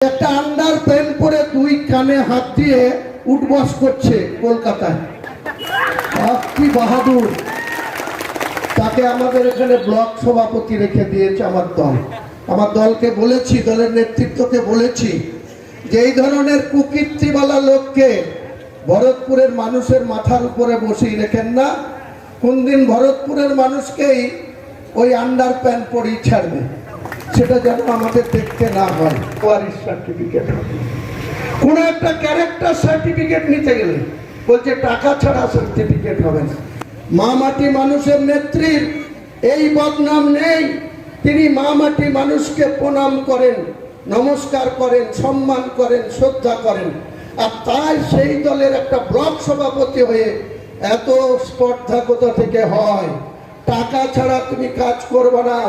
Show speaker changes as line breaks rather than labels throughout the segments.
একটা under pant পরে দুই কানে হাত দিয়ে উঠবস করছে কলকাতায়। কি বাহাদুর। তাকে আমাদের এখানে ব্লক সভাপতি রেখে দিয়েছে আমার দল। আমার দলকে বলেছি, দলের নেতৃত্বকে বলেছি যে এই ধরনের কুকীর্তিওয়ালা লোককে ভরতপুরের মানুষের মাথার উপরে বসিয়ে রেখেন না। কোন দিন ভরতপুরের মানুষকেই ওই আন্ডার প্যান্ট পরেই ছাড়বে। সেটা যেন আমাদের দেখতে না হয়। ওয়ারিশ সার্টিফিকেট কোন একটা ক্যারেক্টার সার্টিফিকেট নিতে গেলে বলছে, টাকা ছাড়া সার্টিফিকেট হবে না। মা মাটি মানুষের নেত্রীর এই বদনাম নেই। তিনি মা মাটি মানুষকে প্রণাম করেন, নমস্কার করেন, সম্মান করেন, শ্রদ্ধা করেন। আর তাই সেই দলের একটা ব্লক সভাপতি হয়ে এত স্পর্ধা কোথা থেকে হয়। টাকা ছাড়া তুমি কাজ করবে না।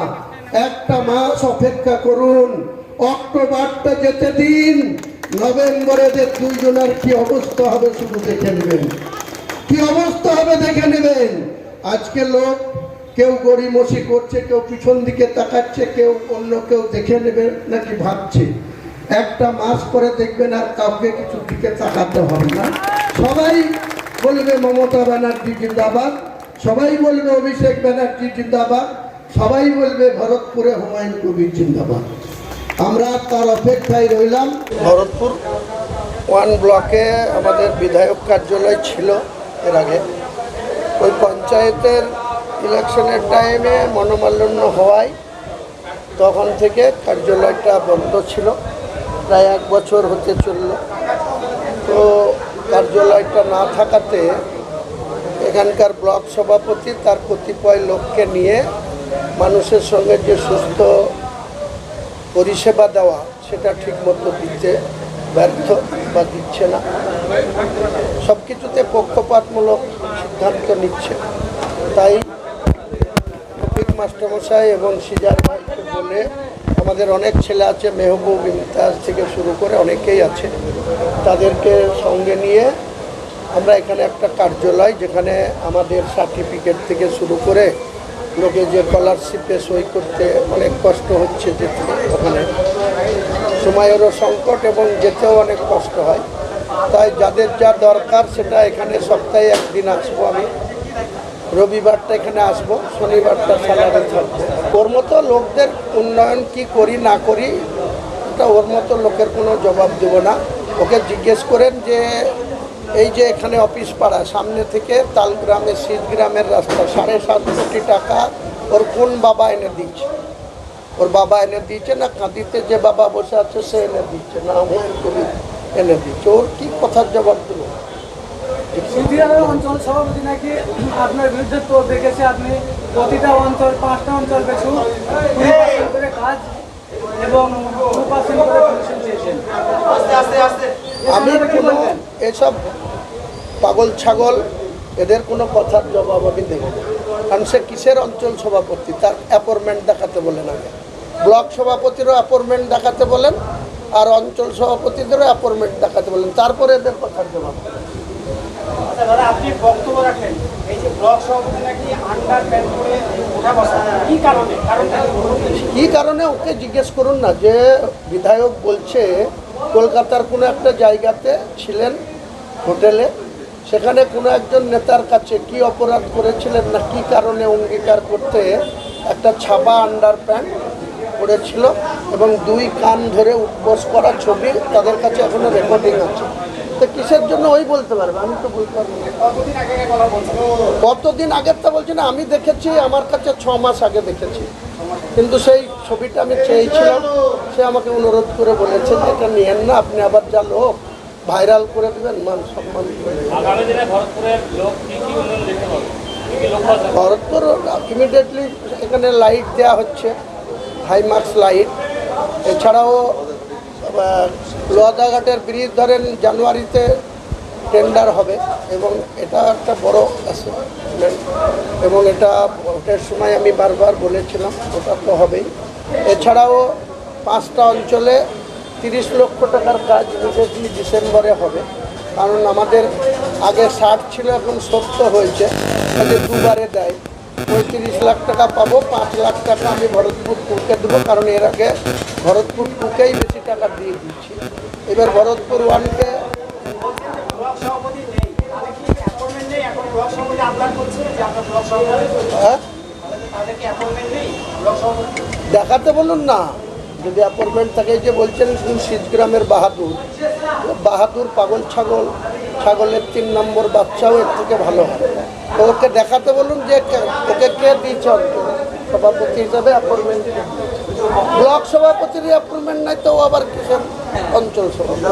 একটা মাস অপেক্ষা করুন। অক্টোবরটা যেতে দিন নভেম্বরে যে দুইজনের কি অবস্থা হবে শুধু দেখে নেবেন। কি অবস্থা হবে দেখে নেবেন। আজকে লোক কেউ গড়িমসি করছে, কেউ পিছন দিকে তাকাচ্ছে, কেউ অন্য কেউ দেখে নেবে নাকি ভাবছে। একটা মাস পরে দেখবেন আর কাউকে কিছু দিকে তাকাতে হবে না। সবাই বলবে মমতা ব্যানার্জি জিন্দাবাদ। সবাই বলবে অভিষেক ব্যানার্জি জিন্দাবাদ। সবাই বলবে ভরতপুরে হুমায়ুন কবির জিন্দাবাদ। আমরা তার অপেক্ষায় রইলাম। ভরতপুর ওয়ান ব্লকে আমাদের বিধায়ক কার্যালয় ছিল এর আগে। ওই পঞ্চায়েতের ইলেকশনের টাইমে মনোমালিন্য হওয়ায় তখন থেকে কার্যালয়টা বন্ধ ছিল। প্রায় এক বছর হতে চলল। তো কার্যালয়টা না থাকাতে এখানকার ব্লক সভাপতি তার কতিপয় লোককে নিয়ে মানুষের সঙ্গে যে সুস্থ পরিষেবা দেওয়া, সেটা ঠিকমতো দিতে ব্যর্থ বা দিচ্ছে না। সব কিছুতে পক্ষপাতমূলক সিদ্ধান্ত নিচ্ছে। তাই রফিক মাস্টারমশাই এবং সিজার ভাইকে বলে, আমাদের অনেক ছেলে আছে, মেহবুব ইমতাজ থেকে শুরু করে অনেকেই আছে। তাদেরকে সঙ্গে নিয়ে আমরা এখানে একটা কার্যালয়, যেখানে আমাদের সার্টিফিকেট থেকে শুরু করে লোকে যে স্কলারশিপে সই করতে অনেক কষ্ট হচ্ছে যেতে ওখানে। সময়েরও সংকট এবং যেতেও অনেক কষ্ট হয়। তাই যাদের যা দরকার সেটা এখানে সপ্তাহে একদিন আসব আমি। রবিবারটা এখানে আসব, শনিবারটা স্যালারি থাকবে। ওর মতো লোকদের উন্নয়ন কি করি না করি এটা ওর মতো লোকের কোনো জবাব দেব না। ওকে জিজ্ঞেস করেন যে এই যে এখানে অফিস পাড়া সামনে থেকে তালগ্রামে শীতগ্রামের রাস্তা সাড়ে সাত কোটি টাকা ওর কোন বাবা এনে দিচ্ছে ওর বাবা এনে দিচ্ছে না কাঁদিতে যে বাবা বসে আছে সে এনে দিচ্ছে না হুমায়ুন কবির এনে দিচ্ছে ওর কি কথার জবাব দেবো?
অঞ্চল সভাপতি নাকি আপনার বিরুদ্ধে তো দেখেছে আপনি? প্রতিটা অঞ্চল পাঁচটা অঞ্চল কাজ এবং
আমি কোনো এসব পাগল ছাগল এদের কোনো কথার জবাব আমি দেব না। কারণ সে কিসের অঞ্চল সভাপতি? তার অ্যাপয়েন্টমেন্ট দেখাতে বলেন আগে। ব্লক সভাপতিরও অ্যাপয়েন্টমেন্ট দেখাতে বলেন আর অঞ্চল সভাপতিদেরও অ্যাপয়েন্টমেন্ট দেখাতে বলেন। তারপরে এদের কথার জবাব।
আচ্ছা আপনি বক্তব্য রাখলেন এই যে ব্লক সভাপতি নাকি আন্ডার করে কি কারণে? কারণটা কি বলুন?
কি কারণে? ওকে জিজ্ঞেস করুন না। যে বিধায়ক বলছে কলকাতার কোনো একটা জায়গাতে ছিলেন হোটেলে, সেখানে কোনো একজন নেতার কাছে কি অপরাধ করেছিলেন না কি কারণে অঙ্গীকার করতে একটা ছাপা আন্ডার প্যান্ট পড়েছিল এবং দুই কান ধরে উপোস করা ছবি তাদের কাছে এখনও রেকর্ডিং আছে। তো কিসের জন্য ওই বলতে পারবে? আমি তো বলতে পারব।
কতদিন বলছেন
আগের তা বলছি না, আমি দেখেছি, আমার কাছে ছ মাস আগে দেখেছি। কিন্তু সেই ছবিটা আমি চেয়েছিলাম, সে আমাকে অনুরোধ করে বলেছে যে এটা নিয়েন না, আপনি আবার যা লোক ভাইরাল করে দেবেন মান সম্মান
আছে?
ভরতপুর ইমিডিয়েটলি এখানে লাইট দেওয়া হচ্ছে হাই মার্কস লাইট এছাড়াও আহ, লোহাদাঘাটের ব্রিজ ধরেন জানুয়ারিতে টেন্ডার হবে এবং এটা একটা বড় অ্যাসেটমেন্ট এবং এটা ভোটের সময় আমি বারবার বলেছিলাম ওটা তো হবেই। এছাড়াও পাঁচটা অঞ্চলে তিরিশ লক্ষ টাকার কাজ ইমিডিয়েটলি ডিসেম্বরে হবে। কারণ আমাদের আগে ষাট ছিল, এখন সত্তর হয়েছে। দুবারে দেয়। পঁয়ত্রিশ লাখ টাকা পাবো, পাঁচ লাখ টাকা আমি ভরতপুর টুকে দেবো, কারণ এর আগে ভরতপুর টুকেই বেশি টাকা দিয়ে দিচ্ছি এবার ভরতপুর ওয়ানকে হ্যাঁ? দেখাতে বলুন না। যদি অ্যাপয়েন্টমেন্ট থাকে যে বলছেন শীত গ্রামের বাহাদুর বাহাদুর পাগল ছাগল, ছাগলের তিন নম্বর বাচ্চাও এর থেকে ভালো হয়। তো ওকে দেখাতে বলুন যে ওকে কে দিয়েছে সভাপতি হিসাবে অ্যাপয়েন্টমেন্ট ব্লক সভাপতির অ্যাপয়েন্টমেন্ট নাই তো আবার কিসের অঞ্চল সভাপতি?